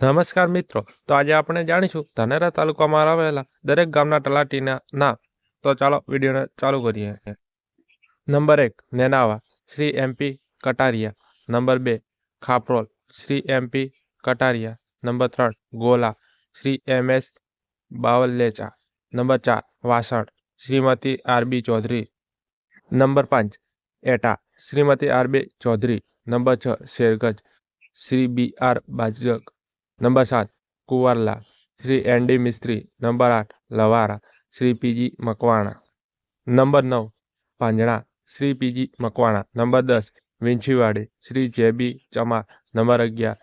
નમસ્કાર મિત્રો, તો આજે આપણે જાણીશું ધાનેરા તાલુકામાં આવેલા દરેક ગામના તલાટીના નામ. તો ચાલો વિડીયોને ચાલુ કરીએ. નંબર એક, નેનાવા, શ્રી એમપી કટારિયા. નંબર બે, ખાપરોલ, શ્રી એમપી કટારિયા. નંબર ત્રણ, Gola, Shri M S Bavlecha. Number ચાર, વાસણ, શ્રીમતી આરબી ચૌધરી. નંબર પાંચ, એટા, શ્રીમતી આરબી ચૌધરી. નંબર છ, Sherganj, Shri B R બાજરગ number સાત Kunvarla Shri N D Mistry number આઠ લવારા શ્રી પીજી મકવાણા નંબર નવ પાંજણા શ્રી પીજી મકવાણા નંબર દસ વિંછીવાડી શ્રી જેબી ચમાર નંબર અગિયાર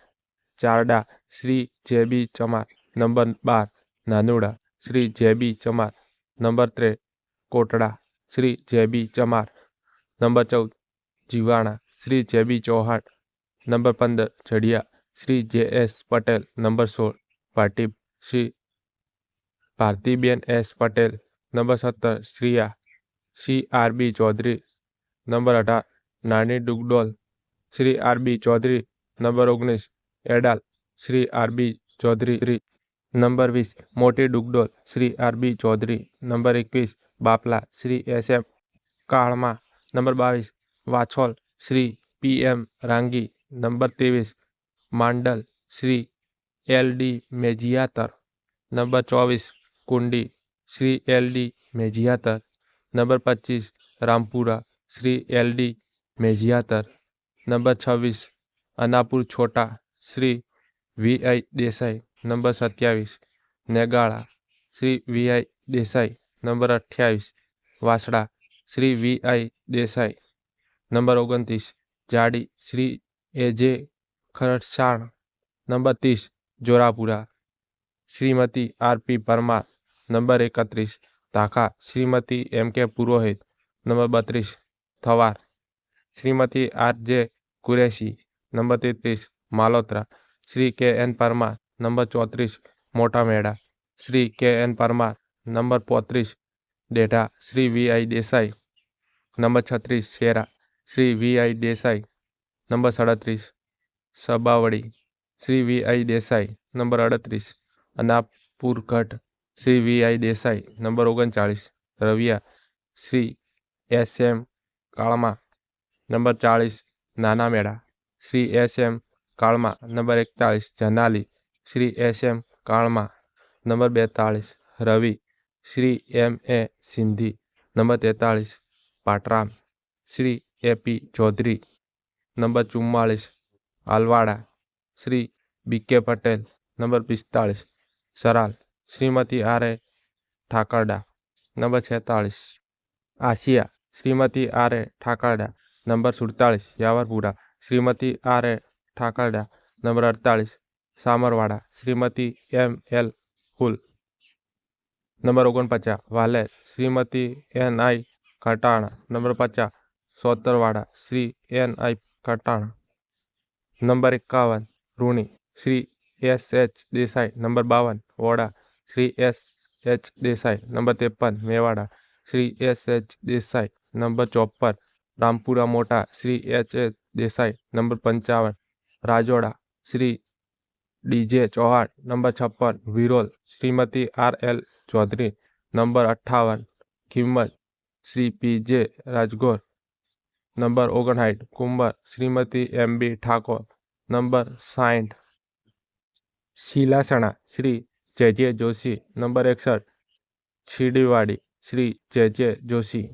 ચારડા શ્રી જેબી ચમાર નંબર બાર નાનુડા શ્રી જેબી ચમાર નંબર ત્રે કોટડા શ્રી જેબી ચમાર નંબર ચૌદ જીવાણા શ્રી જેબી ચૌહાણ નંબર પંદર જડિયા શ્રી જે એસ પટેલ નંબર સોળ પાટીપ શ્રી ભારતીબેન એસ પટેલ નંબર સત્તર Shriya Shri R B Chaudhary number અઢાર Nani Dugdol Shri R B Chaudhary number ઓગણીસ Edal Shri R B Chaudhary number વીસ Moti Dugdol Shri R B Chaudhary number એકવીસ Bapla Shri S M Kalma number બાવીસ વાછોલ શ્રી પી એમ Rangi number ત્રેવીસ Mandal Shri L D Mejiyatar number ચોવીસ Kundi Shri L D Mejiyatar number પચીસ Rampura Shri L D Mejiyatar number છવ્વીસ Anapur Chhota Shri V I Desai number સત્યાવીસ Negala Shri V I Desai number અઠ્યાવીસ Vasda Shri V I Desai number ઓગણત્રીસ જાડી શ્રી એ જે Kharsan, number तीस, Jorapura, Shrimati R P Parmar, number एकत्रीस Taka Shrimati M K Purohit, number बत्तीस, Thavar, Shrimati R J Qureshi, number तैतीस Malotra, Shri K N Parmar, number चौंतीस, Mota Meda Shri K N Parmar, number पौतरीस Deta, Shri V I Desai, number छत्तीस, Shera, Shri V I Desai, number सड़तीस Sabavadi, Shri V I Desai, number અડત્રીસ Anapurgadh Shri V I Desai, number ઓગણચાળીસ. Raviya, Shri S M Kalma, number ચાળીસ. Nana Mela Shri S M Kalma, number એકતાળીસ. Janali, Shri S M Kalma, number બેતાળીસ. Ravi, Shri M A Sindhi, number તેતાળીસ. Patram, Shri AP Chaudhary, number ચુમ્માળીસ. આલવાડા Shri બી કે Patel number પિસ્તાળીસ Saral Shrimati R A Thakarda number છેતાળીસ Asiya Shrimati R A Thakarda number સુડતાળીસ Yavarpura Shrimati R A Thakarda number અડતાળીસ Samarwada Shrimati M L Hul number ઓગણપચાસ Valer Shrimati N I Khatana number પચાસ સોતરવાડા Shri N I Khatana number इक्यावन Runi Shri S H Desai, number बावन, Voda, Shri S H Desai, number तेपन Mewada, Shri S H Desai, number चौपन, Rampura, Mota, Shri H H Desai, number पंचावन, Rajoda, Shri DJ Chauhan, number छप्पन, Virol, Shrimati R L Chaudhary, number अट्ठावन Khimmal Shri P J Rajgor number ઓગણસાઠ Kumbar Shrimati M B Thakor. Number સાઠ શીલાસણા શ્રી જે જે Joshi. Number એકસઠ, છીડીવાડી, શ્રી જે જે જોશી.